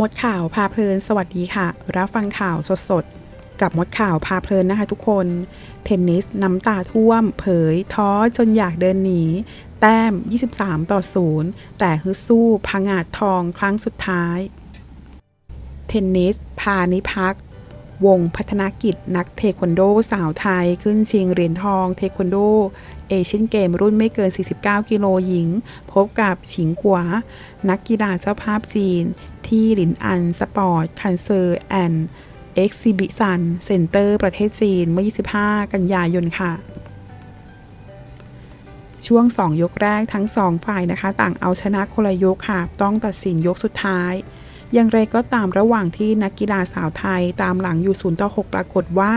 มดข่าวพาเพลินสวัสดีค่ะ รับฟังข่าวสดๆ กับมดข่าวพาเพลินนะคะทุกคน เทนนิสน้ำตาท่วม เผย ท้อจนอยากเดินหนี แต้ม 23 ต่อ 0 แต่ฮึดสู้พังอาจทองครั้งสุดท้าย เทนนิส พานิพัก วงพัฒนกิจนักเทควันโดสาวไทย ขึ้นชิงเหรียญทองเทควันโด เอเชียนเกมรุ่นไม่เกิน 49 กิโลหญิง พบกับฉิงกัว นักกีฬาเจ้าภาพจีน ที่หลินอัน สปอร์ต คันเซอร์แอนด์เอ็กซิบิซันเซ็นเตอร์ประเทศจีนเมื่อ 25 กันยายนค่ะช่วง 2 ยกแรกทั้ง 2 ฝ่ายนะคะ ต่างเอาชนะคนละยกค่ะ ต้องตัดสินยกสุดท้าย อย่างไรก็ตามระหว่างที่นักกีฬาสาวไทยตามหลังอยู่0ต่อ6ปรากฏว่า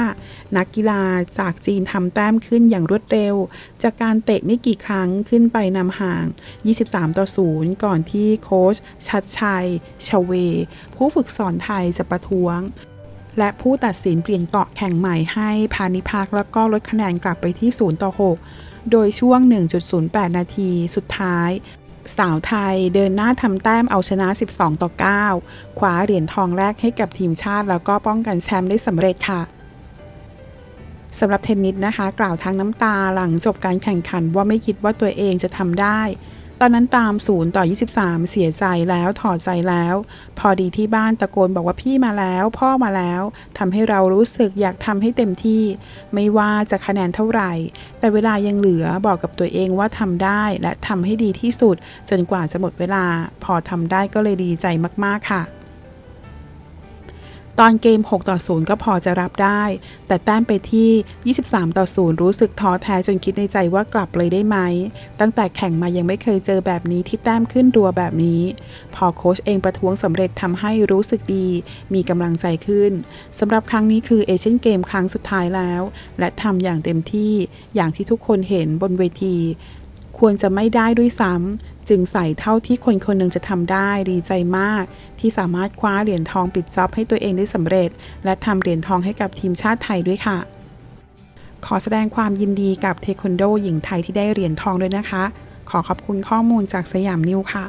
นักกีฬาจากจีนทำแต้มขึ้นอย่างรวดเร็ว จากการเตะไม่กี่ครั้งขึ้นไปนำห่าง 23 ต่อ 0 ก่อนที่โค้ชชัดชัย ชเว ผู้ฝึกสอนไทยจะประท้วงและผู้ตัดสินเปลี่ยนเกาะแข่งใหม่ให้พานิพักแล้วก็ลดคะแนนกลับไปที่ 0 ต่อ 6 โดยช่วง 1.08 นาทีสุดท้าย สาวไทยเดินหน้าทำแต้มเอาชนะ 12 ต่อ 9 คว้าเหรียญทองแรกให้กับทีมชาติ แล้วก็ป้องกันแชมป์ได้สำเร็จค่ะสำหรับเทนนิสนะคะ กล่าวทั้งน้ำตาหลังจบการแข่งขันว่าไม่คิดว่าตัวเองจะทำได้ ตอนนั้นตามศูนย์ต่อ 23 เสียใจแล้วถอดใจแล้ว พอดีที่บ้านตะโกนบอกว่าพี่มาแล้ว พ่อมาแล้วทำให้เรารู้สึกอยากทำให้เต็มที่ ไม่ว่าจะคะแนนเท่าไหร่ แต่เวลายังเหลือบอกกับตัวเองว่าทำได้และทำให้ดีที่สุด จนกว่าจะหมดเวลา พอทำได้ก็เลยดีใจมากๆค่ะ ตอนเกม 6 ต่อ 0 ก็พอจะรับได้ แต่แต้มไปที่ 23 ต่อ 0 รู้สึกท้อแท้จนคิดในใจว่ากลับเลยได้ไหม ตั้งแต่แข่งมายังไม่เคยเจอแบบนี้ที่แต้มขึ้นรัวแบบนี้ พอโค้ชเองประท้วงสำเร็จทำให้รู้สึกดี มีกำลังใจขึ้นสำหรับครั้งนี้คือเอเชียนเกมครั้งสุดท้ายแล้ว และทำอย่างเต็มที่อย่างที่ทุกคนเห็นบนเวที ควรจะไม่ได้ด้วยซ้ำจึงใส่เท่าที่คนคนหนึ่งจะทำได้ดีใจมาก ที่สามารถคว้าเหรียญทองปิดจ็อบให้ตัวเองได้สำเร็จ และทำเหรียญทองให้กับทีมชาติไทยด้วยค่ะ ขอแสดงความยินดีกับเทควันโดหญิงไทยที่ได้เหรียญทองด้วยนะคะ ขอขอบคุณข้อมูลจากสยามนิวค่ะ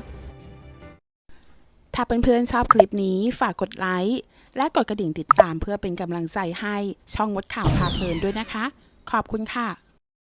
ถ้าเพื่อนๆชอบคลิปนี้ฝากกดไลค์และกดกระดิ่งติดตามเพื่อเป็นกำลังใจให้ช่องมดข่าวพาเพลินด้วยนะคะ ขอบคุณค่ะ